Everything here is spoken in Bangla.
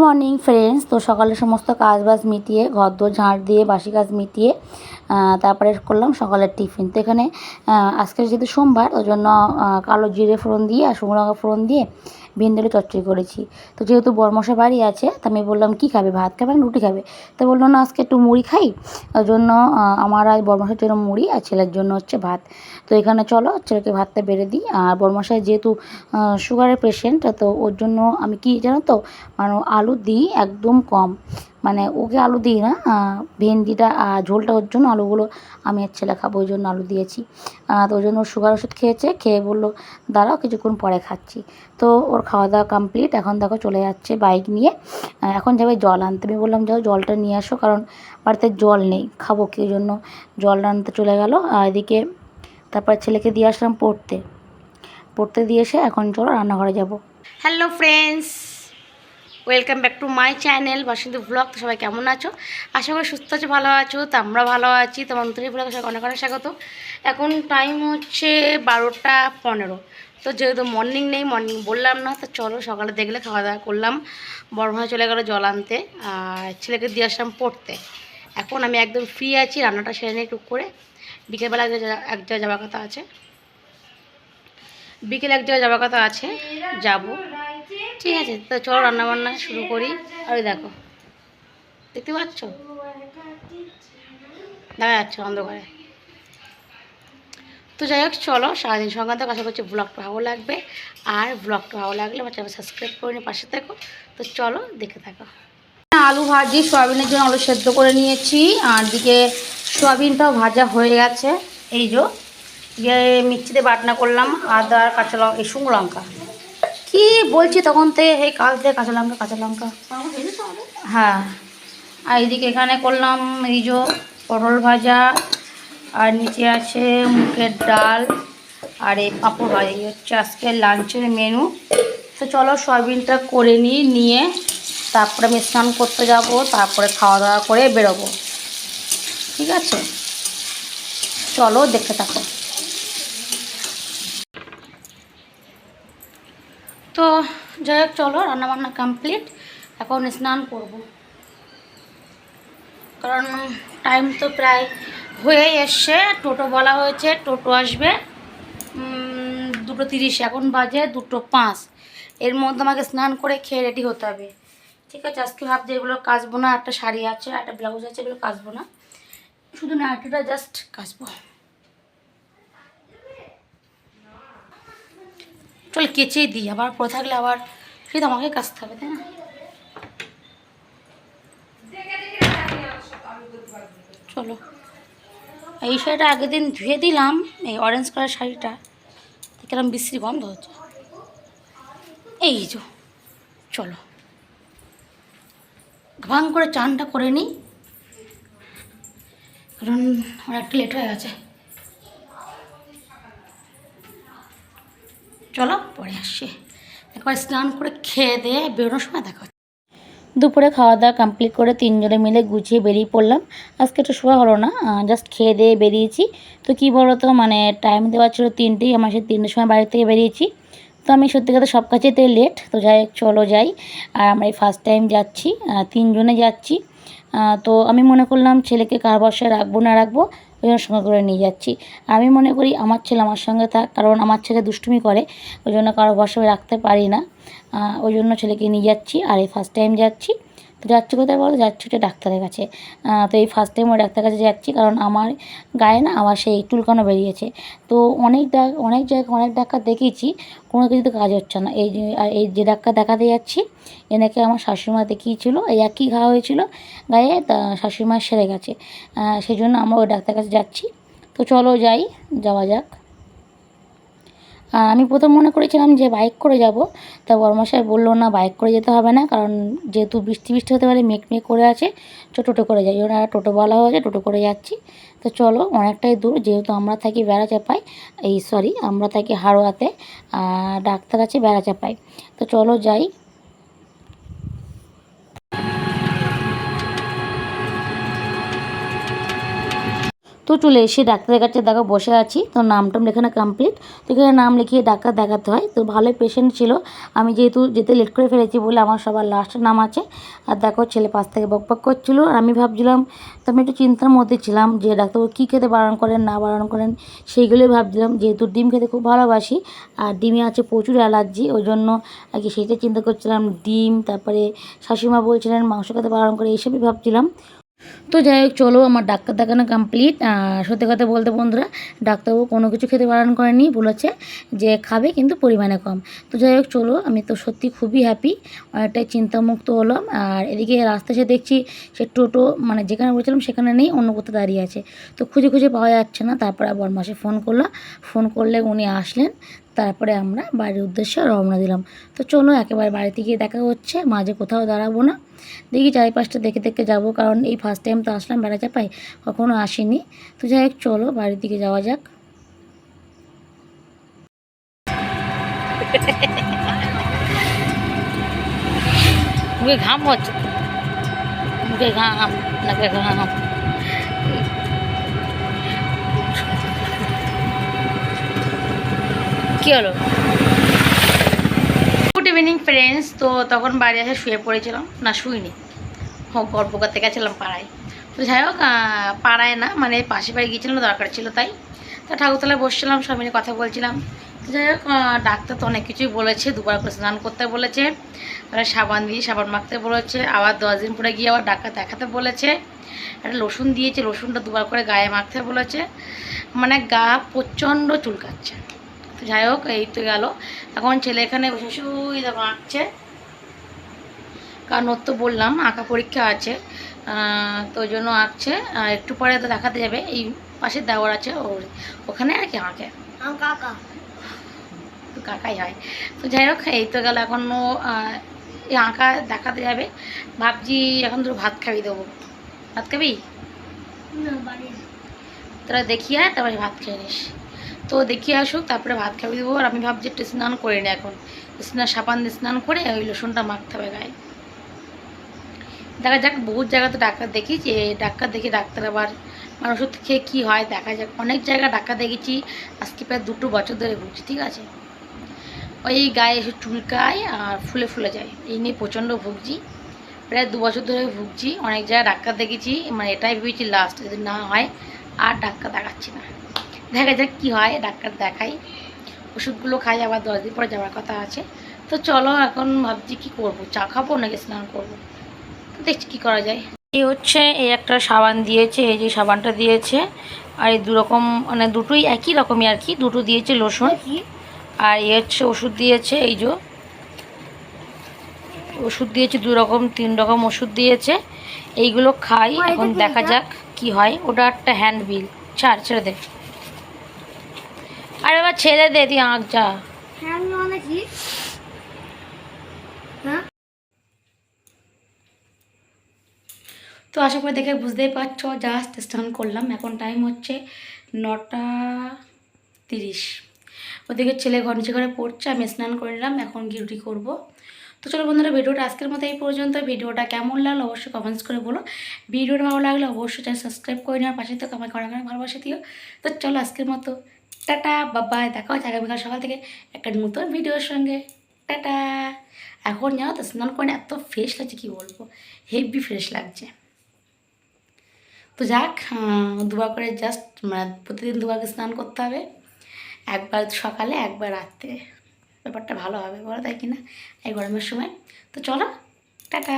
মর্নিং ফ্রেন্ডস তো সকালে সমস্ত কাজ বাজ মিটিয়ে ঘর দোর ঝাঁট দিয়ে, বাসি কাজ মিটিয়ে তারপরে করলাম সকালের টিফিন। তো এখানে আজকে যেহেতু সোমবার, ওই জন্য কালো জিরে ফোড়ন দিয়ে আর শুকনো লঙ্কা ফোড়ন দিয়ে ভেন্ডি আলু চচ্চড়ি করেছি। তো যেহেতু বরমশা বাড়ি আছে, তো আমি বললাম, কী খাবে? ভাত খাবে না রুটি খাবে? তো বলল, না, আজকে একটু মুড়ি খাই। ওই জন্য আমার আর বরমশার জন্য মুড়ি আর ছেলের জন্য হচ্ছে ভাত। তো এখানে চলো, ছেলেকে ভাতটা বেড়ে দিই। আর বরমশাই যেহেতু সুগারের পেশেন্ট তো ওর জন্য আমি কি জানো তো মানে আলু দিই একদম কম। মানে ওকে আলু দিই না ভেন্ডিটা আর ঝোলটা ওর জন্য আলুগুলো আমি আর ছেলে খাব, ওই জন্য আলু দিয়েছি। তো ওই জন্য সুগার ওষুধ খেয়েছে, খেয়ে বলল, দাঁড়াও, কিছুক্ষণ পরে খাচ্ছি। তো ওর খাওয়া দাওয়া কমপ্লিট এখন দেখো চলে যাচ্ছে বাইক নিয়ে। এখন যাবে জল আনতে। আমি বললাম, যাও জলটা নিয়ে আসো, কারণ বাড়িতে জল নেই। খাব কি জন্য? জল আনতে চলে গেল। আর এদিকে তারপর ছেলেকে দিয়ে আসলাম পড়তে। পড়তে দিয়ে এসে এখন চলো রান্নাঘরে যাব। Hello friends welcome back to my channel Basanti blog তো সবাই কেমন আছো? আশা করি সুস্থ আছো, ভালো আছো, তো আমরা ভালো আছি। তো মন্ত্রী ব্লগ সবাই অনেক অনেক স্বাগত। এখন টাইম হচ্ছে বারোটা পনেরো। তো যেহেতু মর্নিং নেই মর্নিং বললাম না, তো চলো সকালে দেখলে খাওয়া দাওয়া করলাম। বড় ভাই চলে গেলো জল আনতে, আর ছেলেকে দিয়ে আসলাম পড়তে। এখন আমি একদম ফ্রি আছি, রান্নাটা সেরে নিয়ে টুক করে। বিকেলবেলা এক জায়গায়- যাওয়ার কথা আছে। বিকেলে এক জায়গায় যাওয়ার কথা আছে, যাব। ঠিক আছে, তো চলো রান্নাবান্না শুরু করি। আর দেখো, দেখতে পাচ্ছ? দেখা যাচ্ছে অন্ধকারে। তো যাই হোক, চলো, সারাদিন সংক্রান্ত আশা করছি ব্লগটা ভালো লাগবে। আর ব্লগটা ভালো লাগলে আমার চ্যানেল সাবস্ক্রাইব করে নিয়ে পাশে থাকো। তো চলো দেখে থাকো। আলু ভাজি, সয়াবিনের জন্য আলু সেদ্ধ করে নিয়েছি। আর দিকে সয়াবিনটাও ভাজা হয়ে গেছে। এই যে যে মিক্সিতে বাটনা করলাম, আদা আর কাঁচা লঙ্কা, এই শুকনো লঙ্কা। কি বলছি তখন থেকে এই কাল থেকে কাঁচা লঙ্কা কাঁচা লঙ্কা। হ্যাঁ। আর এদিকে এখানে করলাম এই যে পটল ভাজা আর নিচে আছে মুখের ডাল আর এই পাঁপড় এই হচ্ছে আজকের লাঞ্চের মেনু তো চলো সয়াবিনটা করে নিই, নিয়ে তারপরে আমি স্নান করতে যাব, তারপরে খাওয়া দাওয়া করে বেরোবো। ঠিক আছে? চলো দেখতে থাকো। তো যাই হোক, চলো রান্নাবান্না কমপ্লিট এখন স্নান করব। কারণ টাইম তো প্রায় হয়েই এসছে, টোটো বলা হয়েছে, টোটো আসবে দুটো তিরিশ, এখন বাজে দুটো পাঁচ। এর মধ্যে আমাকে স্নান করে খেয়ে রেডি হতে হবে। ঠিক আছে, আজকে ভাবছি এগুলো কাচবো না, একটা শাড়ি আছে, একটা ব্লাউজ আছে, এগুলো কাচবো না। শুধু নাইটিটা জাস্ট কাচবো। চল কেচেই দিই, আবার পরে থাকলে আবার সেটা আমাকে কাচতে হবে, তাই না? চলো। এই শাড়িটা আগের দিন ধুয়ে দিলাম, এই অরেঞ্জ কালার শাড়িটা। দেখলাম বিশ্রী গন্ধ হচ্ছে। এই যো, চলো। ভাং করে চানটা করে নিই। কারণ একটু লেট হয়ে গেছে। চলো, পরে আসছি। একবার স্নান করে খেয়ে দিয়ে বেরোনোর সময় দেখা। দুপুরে খাওয়া দাওয়া কমপ্লিট করে তিনজনে মিলে গুছিয়ে বেরিয়ে পড়লাম। আজকে একটু শোয়া হলো না জাস্ট খেয়ে দিয়ে বেরিয়েছি। তো কী বলো তো মানে টাইম দেওয়া ছিল তিনটেই, আমার সেই তিনটের সময় বাড়ি থেকে বেরিয়েছি। তো আমি সত্যি কথা সব কাছেতে লেট তো যাই চলো যাই। আর আমরা এই ফার্স্ট টাইম যাচ্ছি তিনজনে যাচ্ছি। তো আমি মনে করলাম ছেলেকে কার বসায় রাখব না রাখব ওই জন্য সঙ্গে করে নিয়ে যাচ্ছি। আমি মনে করি আমার ছেলে আমার সঙ্গে থাক, কারণ আমার ছেলে দুষ্টুমি করে, ওই জন্য কারও বসে রাখতে পারি না। ওই জন্য ছেলেকে নিয়ে যাচ্ছি আর এই ফার্স্ট টাইম যাচ্ছি। তো যাচ্ছি কোথায় বলো? যাচ্ছি হচ্ছে ডাক্তারের কাছে। তো এই ফার্স্ট টাইম ওই ডাক্তারের কাছে যাচ্ছি কারণ আমার গায়ে না আমার সেই চুলকানো বেরিয়েছে। তো অনেক ডাক অনেক জায়গায় অনেক ডাক্তার দেখিয়েছি, কোনো কিছুতে কাজ হচ্ছে না। এই এই যে ডাক্তার দেখাতে যাচ্ছি এনাকে আমার শাশুড়িমা দেখিয়েছিল, এই একই ঘা হয়েছিল গায়ে, তা শাশুড়িমা সেরে গেছে। সেই জন্য আমরা ওই ডাক্তারের কাছে যাচ্ছি। তো চলো যাই, যাওয়া যাক। আর আমি প্রথম মনে করেছিলাম যে বাইক করে যাব। তা বর্মশাই বলল, না বাইক করে যেতে হবে না, কারণ যেহেতু বৃষ্টি বৃষ্টি হতে পারে, মেঘ মেঘ করে আছে তো টোটো করে যাই। ওনারা টোটো বলা হয়েছে, টোটো করে যাচ্ছি। তো চলো, অনেকটাই দূর, যেহেতু আমরা থাকি বেড়া চাপাই এই সরি আমরা থাকি হাড়োয়াতে ডাক্তার আছে বেড়া চাপাই তো চলো যাই তো চলে এসে ডাক্তারের কাছে দেখো, বসে আছি। তো নামটাম লেখানো কমপ্লিট তো এখানে নাম লিখিয়ে ডাক্তার দেখাতে হয়। তো ভালোই পেশেন্ট ছিল। আমি যেহেতু যেতে লেট করে ফেলেছি বলে আমার সবার লাস্টের নাম আছে। আর দেখো, ছেলে পাশ থেকে বক বক করছিল। আর আমি ভাবছিলাম, তো আমি একটু চিন্তার মধ্যে ছিলাম যে ডাক্তারবাবু কী খেতে বারণ করেন, না বারণ করেন, সেইগুলোই ভাবছিলাম। যেহেতু ডিম খেতে খুব ভালোবাসি, আর ডিমে আছে প্রচুর অ্যালার্জি, ওই জন্য আর কি সেইটা চিন্তা করছিলাম। ডিম, তারপরে শাশুমা বলছিলেন, মাংস খেতে বারণ করে, এইসবই ভাবছিলাম। তো যাই হোক, চলো, আমার ডাক্তার দেখানো কমপ্লিট সত্যি কথা বলতে বন্ধুরা, ডাক্তারবাবু কোনো কিছু খেতে বারণ করেনি বলেছে যে খাবে কিন্তু পরিমাণে কম। তো যাই হোক, চলো, আমি তো সত্যি খুবই হ্যাপি অনেকটাই চিন্তামুক্ত হলাম। আর এদিকে রাস্তা এসে দেখছি সে টোটো মানে যেখানে বলছিলাম সেখানে নেই, অন্য কোথাও দাঁড়িয়ে আছে। তো খুঁজে খুঁজে পাওয়া যাচ্ছে না। তারপরে আবার মাসে ফোন করলাম ফোন করলে উনি আসলেন। তারপরে আমরা বাড়ির উদ্দেশ্যে রওনা দিলাম। তো চলো একেবারে বাড়িতে গিয়ে দেখা হচ্ছে, মাঝে কোথাও দাঁড়াবো না। দেখি চারিপাশটা দেখে দেখে যাব, কারণ এই ফার্স্ট টাইম তো আসলাম বেড়া চাপাই কখনো আসিনি। তো যাই হোক, চলো বাড়ির দিকে যাওয়া যাক। ঘাম হচ্ছে। ঘাম, নাকে ঘাম। কি হলো? গুড ইভিনিং ফ্রেন্ডস তো তখন বাড়ি এসে শুয়ে পড়েছিলাম। না, শুইনি। হোক গল্প করতে গেছিলাম পাড়ায়। তো যাই হোক পাড়ায় না মানে পাশে বাড়ি গিয়েছিলাম দরকার ছিল তাই। তো ঠাকুরতলায় বসছিলাম সব মিলে কথা বলছিলাম। যাই হোক ডাক্তার তো অনেক কিছুই বলেছে। দুবার করে স্নান করতে বলেছে সাবান দিয়ে সাবান মাখতে বলেছে, আবার দশ দিন পরে গিয়ে আবার ডাক্তার দেখাতে বলেছে। একটা রসুন দিয়েছে রসুনটা দুবার করে গায়ে মাখতে বলেছে। মানে গা প্রচণ্ড চুলকাচ্ছে। যাই হোক এই তো গেল। এখন ছেলে এখানে বসে শুই দেখো আঁকছে। কারণ ওর তো বললাম আঁকা পরীক্ষা আছে। তো জন্য আঁকছে। আর একটু পরে তো দেখাতে যাবে। এই পাশে দেওয়ার আছে ওর ওখানে আর কি আঁকে কাকা। তো কাকাই হয়। তো যাই হোক এই তো গেল। এখনও এই আঁকা দেখাতে যাবে। ভাবছি এখন তোর ভাত খাবি দেবো। ভাত খাবি? তোরা দেখিয়ে তারপরে ভাত খেয়ে নিস। তো দেখিয়ে আসুক তারপরে ভাত খাবি দেবো। আর আমি ভাবছি একটু স্নান করে নি এখন। স্নান সাবান দিয়ে স্নান করে ওই লোশনটা মাখতে হবে গায়ে। দেখা যাক, বহুত জায়গাতে ডাক্তার দেখি যে ডাক্তার দেখি ডাক্তার আবার মানে ওষুধ খেয়ে কী হয়, দেখা যাক। অনেক জায়গায় ডাক্তার দেখেছি আজকে প্রায় দুটো বছর ধরে ভুগছি ঠিক আছে? ওই গায়ে এসে চুলকায় আর ফুলে ফুলে যায়। এই নিয়ে প্রচণ্ড ভুগছি। প্রায় দু বছর ধরে ভুগছি। অনেক জায়গায় ডাক্তার দেখেছি মানে এটাই ভেবেছি লাস্ট যদি না হয়, আর ডাক্তার দেখাচ্ছি না। দেখা যাক কী হয় ডাক্তার দেখাই। ওষুধগুলো খাই আবার দশ দিন পরে যাওয়ার কথা আছে। তো চলো এখন ভাবছি কি করব চা খাব নাকি স্নান করব? দেখছি কী করা যায়। এই হচ্ছে এই একটা সাবান দিয়েছে এই যে সাবানটা দিয়েছে। আর এই দুরকম মানে দুটোই একই রকমই আর কি দুটো দিয়েছে লোশন। আর এই হচ্ছে ওষুধ দিয়েছে এই যে ওষুধ দিয়েছে দু রকম তিন রকম ওষুধ দিয়েছে। এইগুলো খাই এখন দেখা যাক কি হয়। ওটা একটা হ্যান্ড বিল ছাড় ছেড়ে দে। আরে এবার ছেড়ে দে তুই আঁক যা। হ্যাঁ মানে হ্যাঁ? তো আশা করি দেখে বুঝতেই পারছ জাস্ট স্নান করলাম। এখন টাইম হচ্ছে নটা তিরিশ। ওদিকে ছেলে ঘর নিচে ঘরে পড়ছে আমি স্নান করে নিলাম এখন ডিউটি করব। তো চলো বন্ধুরা ভিডিওটা আজকের মতো এই পর্যন্ত। ভিডিওটা কেমন লাগল অবশ্যই কমেন্টস করে বলো। ভিডিওটা ভালো লাগলে অবশ্যই চ্যানেল সাবস্ক্রাইব করে নেওয়ার পাশে তো আমার করা করে ভালোবাসা দিও। তো চলো আজকের মতো। টাটা, বাবাই, দেখা হচ্ছে আগামীকাল সকাল থেকে একটা নতুন ভিডিওর সঙ্গে। টাটা। এখন জানো তো, স্নান করে এত ফ্রেশ লাগছে, কী বলব? হেভি ফ্রেশ লাগছে। তো যাক দুবার করে জাস্ট মানে প্রতিদিন দুবার স্নান করতে হবে। একবার সকালে, একবার রাত্রে। ব্যাপারটা ভালো হবে, বলো তাই কি না এই গরমের সময়। তো চলো, টাটা।